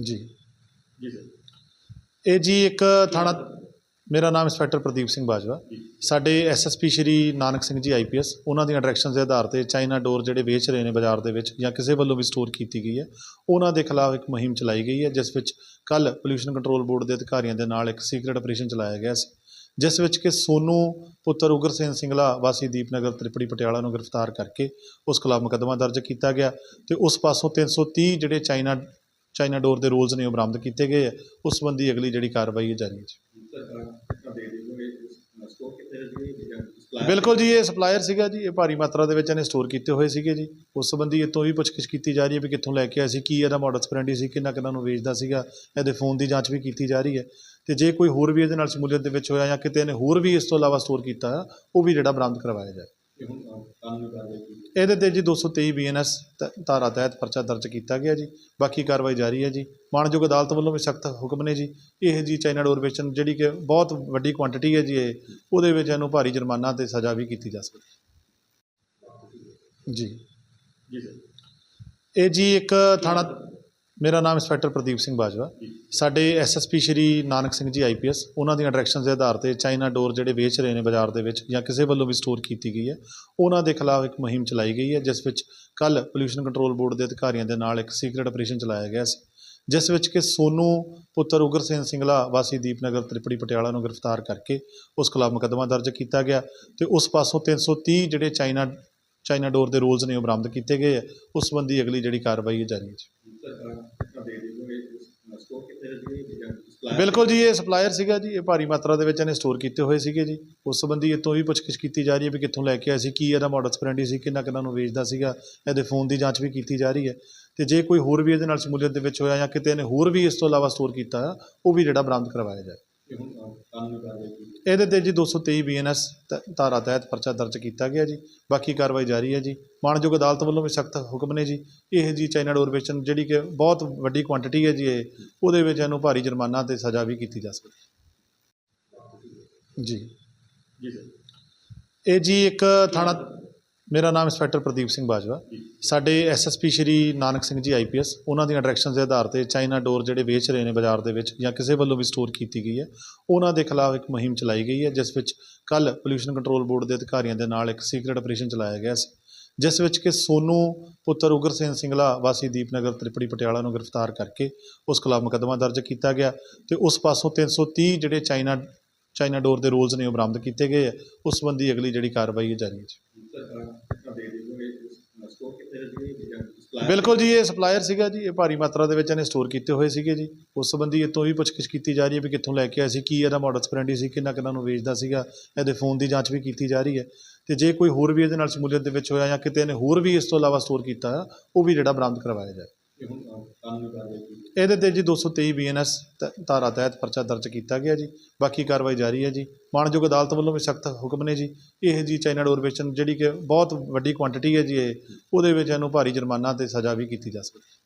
ਜੀ। ਜੀ ਸਰ। ਇਹ ਜੀ ਇੱਕ ਥਾਣਾ ਮੇਰਾ ਨਾਮ ਇੰਸਪੈਕਟਰ ਪ੍ਰਦੀਪ ਸਿੰਘ ਬਾਜਵਾ। ਸਾਡੇ ਐਸਐਸਪੀ ਸ਼੍ਰੀ ਨਾਨਕ ਸਿੰਘ ਜੀ ਆਈਪੀਐਸ ਉਹਨਾਂ ਦੀਆਂ ਡਾਇਰੈਕਸ਼ਨਸ ਦੇ ਆਧਾਰ ਤੇ ਚਾਈਨਾ ਡੋਰ ਜਿਹੜੇ ਵੇਚ ਰਹੇ ਨੇ ਬਾਜ਼ਾਰ ਦੇ ਵਿੱਚ ਜਾਂ ਕਿਸੇ ਵੱਲੋਂ ਵੀ ਸਟੋਰ ਕੀਤੀ ਗਈ ਹੈ ਉਹਨਾਂ ਦੇ ਖਿਲਾਫ ਇੱਕ ਮੁਹਿੰਮ ਚਲਾਈ ਗਈ ਹੈ ਜਿਸ ਵਿੱਚ ਕੱਲ ਪੋਲੂਸ਼ਨ ਕੰਟਰੋਲ ਬੋਰਡ ਦੇ ਅਧਿਕਾਰੀਆਂ ਦੇ ਨਾਲ ਇੱਕ ਸੀਕ੍ਰੀਟ ਆਪਰੇਸ਼ਨ ਚਲਾਇਆ ਗਿਆ ਸੀ ਜਿਸ ਵਿੱਚ ਕਿ ਸੋਨੂ ਪੁੱਤਰ ਉਗਰਸੇਨ ਸਿੰਗਲਾ ਵਾਸੀ ਦੀਪਨਗਰ ਤ੍ਰਿਪੜੀ ਪਟਿਆਲਾ ਨੂੰ ਗ੍ਰਿਫਤਾਰ ਕਰਕੇ ਉਸ ਖਿਲਾਫ ਮੁਕੱਦਮਾ ਦਰਜ ਕੀਤਾ ਗਿਆ ਤੇ ਉਸ ਪਾਸੋਂ 330 ਜਿਹੜੇ ਚਾਈਨਾ ਚਾਈਨਾ ਡੋਰ ਦੇ ਰੋਲਸ ਨੇ ਉਹ ਬਰਾਮਦ ਕੀਤੇ ਗਏ ਹੈ ਉਸ ਸੰਬੰਧੀ ਅਗਲੀ ਜਿਹੜੀ ਕਾਰਵਾਈ ਹੈ ਜਾਰੀ ਹੈ ਜੀ। ਬਿਲਕੁਲ ਜੀ, ਇਹ ਸਪਲਾਇਰ ਸੀਗਾ ਜੀ, ਇਹ ਭਾਰੀ ਮਾਤਰਾ ਦੇ ਵਿੱਚ ਇਹਨੇ ਸਟੋਰ ਕੀਤੇ ਹੋਏ ਸੀਗੇ ਜੀ। ਉਸ ਸੰਬੰਧੀ ਇਹ ਤੋਂ ਵੀ ਪੁੱਛਗਿੱਛ ਕੀਤੀ ਜਾ ਰਹੀ ਹੈ ਵੀ ਕਿੱਥੋਂ ਲੈ ਕੇ ਆਇਆ ਸੀ, ਕੀ ਇਹਦਾ ਮਾਡਸ ਸਪਰੈਂਡੀ ਸੀ, ਕਿੰਨਾ ਕਿੰਨਾ ਨੂੰ ਵੇਚਦਾ ਸੀਗਾ, ਇਹਦੇ ਫੋਨ ਦੀ ਜਾਂਚ ਵੀ ਕੀਤੀ ਜਾ ਰਹੀ ਹੈ। ਤੇ ਜੇ ਕੋਈ ਹੋਰ ਵੀ ਇਹਦੇ ਨਾਲ ਸ਼ਮੂਲੀਅਤ ਦੇ ਵਿੱਚ ਹੋਇਆ ਜਾਂ ਕਿਤੇ ਇਹਨੇ ਹੋਰ ਵੀ ਇਸ ਤੋਂ ਇਲਾਵਾ ਸਟੋਰ ਕੀਤਾ ਆ ਉਹ ਵੀ ਜਿਹੜਾ ਬਰਾਮਦ ਕਰਵਾਇਆ ਜਾਏ। ਕਿ ਹੁਣ ਕਾਨੂੰਨੀ ਕਾਰਵਾਈ ਕੀਤੀ ਇਹਦੇ ਤੇ ਜੀ 223 ਬੀਐਨਐਸ ਧਾਰਾ ਤਹਿਤ ਪਰਚਾ ਦਰਜ ਕੀਤਾ ਗਿਆ ਜੀ। ਬਾਕੀ ਕਾਰਵਾਈ ਜਾਰੀ ਹੈ ਜੀ। ਮਾਣਯੋਗ ਅਦਾਲਤ ਵੱਲੋਂ ਵੀ ਸਖਤ ਹੁਕਮ ਨੇ ਜੀ। ਇਹ ਜੀ ਚਾਈਨਾ ਡੋਰ ਵੇਚਣ ਜਿਹੜੀ ਕਿ ਬਹੁਤ ਵੱਡੀ ਕੁਆਂਟੀਟੀ ਹੈ ਜੀ ਇਹ ਉਹਦੇ ਵਿੱਚ ਇਹਨੂੰ ਭਾਰੀ ਜੁਰਮਾਨਾ ਤੇ ਸਜ਼ਾ ਵੀ ਕੀਤੀ ਜਾ ਸਕਦੀ ਜੀ। ਜੀ ਇਹ ਜੀ ਇੱਕ ਥਾਣਾ ਮੇਰਾ ਨਾਮ ਇੰਸਪੈਕਟਰ ਪ੍ਰਦੀਪ ਸਿੰਘ ਬਾਜਵਾ। ਸਾਡੇ ਐਸਐਸਪੀ ਸ਼੍ਰੀ ਨਾਨਕ ਸਿੰਘ ਜੀ ਆਈਪੀਐਸ ਉਹਨਾਂ ਦੀਆਂ ਡਾਇਰੈਕਸ਼ਨਸ ਦੇ ਆਧਾਰ ਤੇ ਚਾਈਨਾ ਡੋਰ ਜਿਹੜੇ ਵੇਚ ਰਹੇ ਨੇ ਬਾਜ਼ਾਰ ਦੇ ਵਿੱਚ ਜਾਂ ਕਿਸੇ ਵੱਲੋਂ ਵੀ ਸਟੋਰ ਕੀਤੀ ਗਈ ਹੈ, ਉਹਨਾਂ ਦੇ ਖਿਲਾਫ ਇੱਕ ਮੁਹਿੰਮ ਚਲਾਈ ਗਈ ਹੈ, ਜਿਸ ਵਿੱਚ ਕੱਲ ਪੋਲੂਸ਼ਨ ਕੰਟਰੋਲ ਬੋਰਡ ਦੇ ਅਧਿਕਾਰੀਆਂ ਦੇ ਨਾਲ ਇੱਕ ਸੀਕ੍ਰੀਟ ਆਪਰੇਸ਼ਨ ਚਲਾਇਆ ਗਿਆ ਸੀ, ਜਿਸ ਵਿੱਚ ਕਿ ਸੋਨੂ ਪੁੱਤਰ ਉਗਰਸੇਨ ਸਿੰਗਲਾ ਵਾਸੀ ਦੀਪਨਗਰ ਤ੍ਰਿਪੜੀ ਪਟਿਆਲਾ ਨੂੰ ਗ੍ਰਿਫਤਾਰ ਕਰਕੇ ਉਸ ਖਿਲਾਫ ਮੁਕੱਦਮਾ ਦਰਜ ਕੀਤਾ ਗਿਆ ਤੇ ਉਸ ਪਾਸੋਂ 330 ਜਿਹੜੇ ਚਾਈਨਾ ਚਾਈਨਾ ਡੋਰ ਦੇ ਰੋਲਸ ਨੇ ਉਹ ਬਰਾਮਦ ਕੀਤੇ ਗਏ ਹੈ, ਉਸ ਸੰਬੰਧੀ ਅਗਲੀ ਜਿਹੜੀ ਕਾਰਵਾਈ ਹੈ ਜਾਰੀ ਹੈ ਬਿਲਕੁਲ ਜੀ, ਇਹ ਸਪਲਾਇਰ ਸੀਗਾ ਜੀ, ਇਹ ਭਾਰੀ ਮਾਤਰਾ ਦੇ ਵਿੱਚ ਇਹਨੇ ਸਟੋਰ ਕੀਤੇ ਹੋਏ ਸੀਗੇ ਜੀ। ਉਸ ਸੰਬੰਧੀ ਇਹ ਤੋਂ ਵੀ ਪੁੱਛਗਿੱਛ ਕੀਤੀ ਜਾ ਰਹੀ ਹੈ ਵੀ ਕਿੱਥੋਂ ਲੈ ਕੇ ਆਇਆ ਸੀ, ਕੀ ਇਹਦਾ ਮਾਡਸ ਸਪਰੈਂਡੀ ਸੀ, ਕਿੰਨਾ ਕਿੰਨਾ ਨੂੰ ਵੇਚਦਾ ਸੀਗਾ, ਇਹਦੇ ਫੋਨ ਦੀ ਜਾਂਚ ਵੀ ਕੀਤੀ ਜਾ ਰਹੀ ਹੈ। ਤੇ ਜੇ ਕੋਈ ਹੋਰ ਵੀ ਇਹਦੇ ਨਾਲ ਸ਼ਮੂਲੀਅਤ ਦੇ ਵਿੱਚ ਹੋਇਆ ਜਾਂ ਕਿਤੇ ਇਹਨੇ ਹੋਰ ਵੀ ਇਸ ਤੋਂ ਇਲਾਵਾ ਸਟੋਰ ਕੀਤਾ ਆ ਉਹ ਵੀ ਜਿਹੜਾ ਬਰਾਮਦ ਕਰਵਾਇਆ ਜਾਏ। ਇਹਦੇ ਤੇ ਜੀ 223 ਬੀਐਨਐਸ ਧਾਰਾ ਤਹਿਤ ਪਰਚਾ ਦਰਜ ਕੀਤਾ ਗਿਆ ਜੀ। ਬਾਕੀ ਕਾਰਵਾਈ ਜਾਰੀ ਹੈ ਜੀ। ਮਾਣਯੋਗ ਅਦਾਲਤ ਵੱਲੋਂ ਵੀ ਸਖਤ ਹੁਕਮ ਨੇ ਜੀ। ਇਹ ਜੀ ਚਾਈਨਾ ਡੋਰ ਵੇਚਣ ਜਿਹੜੀ ਕਿ ਬਹੁਤ ਵੱਡੀ ਕੁਆਂਟੀਟੀ ਹੈ ਜੀ ਇਹ। ਉਹਦੇ ਵਿੱਚ ਇਹਨੂੰ ਭਾਰੀ ਜੁਰਮਾਨਾ ਤੇ ਸਜ਼ਾ ਵੀ ਕੀਤੀ ਜਾ ਸਕਦੀ ਜੀ। ਜੀ ਸਰ। ਇਹ ਜੀ ਇੱਕ ਥਾਣਾ ਮੇਰਾ ਨਾਮ ਇੰਸਪੈਕਟਰ ਪ੍ਰਦੀਪ ਸਿੰਘ ਬਾਜਵਾ। ਸਾਡੇ ਐਸਐਸਪੀ ਸ਼੍ਰੀ ਨਾਨਕ ਸਿੰਘ ਜੀ ਆਈਪੀਐਸ ਉਹਨਾਂ ਦੀਆਂ ਡਾਇਰੈਕਸ਼ਨਸ ਦੇ ਆਧਾਰ ਤੇ ਚਾਈਨਾ ਡੋਰ ਜਿਹੜੇ ਵੇਚ ਰਹੇ ਨੇ ਬਾਜ਼ਾਰ ਦੇ ਵਿੱਚ ਜਾਂ ਕਿਸੇ ਵੱਲੋਂ ਵੀ ਸਟੋਰ ਕੀਤੀ ਗਈ ਹੈ, ਉਹਨਾਂ ਦੇ ਖਿਲਾਫ ਇੱਕ ਮੁਹਿੰਮ ਚਲਾਈ ਗਈ ਹੈ, ਜਿਸ ਵਿੱਚ ਕੱਲ ਪੋਲੂਸ਼ਨ ਕੰਟਰੋਲ ਬੋਰਡ ਦੇ ਅਧਿਕਾਰੀਆਂ ਦੇ ਨਾਲ ਇੱਕ ਸੀਕ੍ਰੀਟ ਆਪਰੇਸ਼ਨ ਚਲਾਇਆ ਗਿਆ ਸੀ, ਜਿਸ ਵਿੱਚ ਕਿ ਸੋਨੂ ਪੁੱਤਰ ਉਗਰਸੇਨ ਸਿੰਘਲਾ ਵਾਸੀ ਦੀਪਨਗਰ ਤ੍ਰਿਪੜੀ ਪਟਿਆਲਾ ਨੂੰ ਗ੍ਰਿਫਤਾਰ ਕਰਕੇ ਉਸ ਖਿਲਾਫ ਮੁਕੱਦਮਾ ਦਰਜ ਕੀਤਾ ਗਿਆ ਤੇ ਉਸ ਪਾਸੋਂ 330 ਜਿਹੜੇ ਚਾਈਨਾ ਚਾਈਨਾ ਡੋਰ ਦੇ ਰੋਲਸ ਨੇ ਉਹ ਬਰਾਮਦ ਕੀਤੇ ਗਏ ਹੈ ਉਸ ਸੰਬੰਧੀ ਅਗਲੀ ਜਿਹੜੀ ਕਾਰਵਾਈ ਹੈ ਜਾਰੀ ਹੈ ਜੀ। ਬਿਲਕੁਲ ਜੀ, ਇਹ ਸਪਲਾਇਰ ਸੀਗਾ ਜੀ, ਇਹ ਭਾਰੀ ਮਾਤਰਾ ਦੇ ਵਿੱਚ ਇਹਨੇ ਸਟੋਰ ਕੀਤੇ ਹੋਏ ਸੀਗੇ ਜੀ। ਉਸ ਸੰਬੰਧੀ ਇਹ ਵੀ ਪੁੱਛਗਿੱਛ ਕੀਤੀ ਜਾ ਰਹੀ ਹੈ ਵੀ ਕਿੱਥੋਂ ਲੈ ਕੇ ਆਇਆ ਸੀ, ਕੀ ਇਹਦਾ ਮਾਡਸ ਸਪਰੈਂਡੀ ਸੀ, ਕਿੰਨਾ ਕਿੰਨਾ ਨੂੰ ਵੇਚਦਾ ਸੀਗਾ, ਇਹਦੇ ਫੋਨ ਦੀ ਜਾਂਚ ਵੀ ਕੀਤੀ ਜਾ ਰਹੀ ਹੈ। ਤੇ ਜੇ ਕੋਈ ਹੋਰ ਵੀ ਇਹਦੇ ਨਾਲ ਸ਼ਮੂਲੀਅਤ ਦੇ ਵਿੱਚ ਹੋਇਆ ਜਾਂ ਕਿਤੇ ਇਹਨੇ ਹੋਰ ਵੀ ਇਸ ਤੋਂ ਇਲਾਵਾ ਸਟੋਰ ਕੀਤਾ ਆ ਉਹ ਵੀ ਜਿਹੜਾ ਬਰਾਮਦ ਕਰਵਾਇਆ ਜਾਏ। ਕਿ ਹੁਣ ਅਹ, ਕਾਨੂੰਨੀ ਕਾਰਵਾਈ ਕੀਤੀ ਇਹਦੇ ਤੇ ਜੀ 223 ਬੀਐਨਐਸ ਧਾਰਾ ਤਹਿਤ ਪਰਚਾ ਦਰਜ ਕੀਤਾ ਗਿਆ ਜੀ। ਬਾਕੀ ਕਾਰਵਾਈ ਜਾਰੀ ਹੈ ਜੀ। ਮਾਣਯੋਗ ਅਦਾਲਤ ਵੱਲੋਂ ਵੀ ਸਖਤ ਹੁਕਮ ਨੇ ਜੀ। ਇਹ ਜੀ ਚਾਈਨਾ ਡੋਰ ਵੇਚਣ ਜਿਹੜੀ ਕਿ ਬਹੁਤ ਵੱਡੀ ਕੁਆਂਟੀਟੀ ਹੈ ਜੀ ਇਹ। ਉਹਦੇ ਵਿੱਚ ਇਹਨੂੰ ਭਾਰੀ ਜੁਰਮਾਨਾ ਤੇ ਸਜ਼ਾ ਵੀ ਕੀਤੀ ਜਾ ਸਕਦੀ ਹੈ।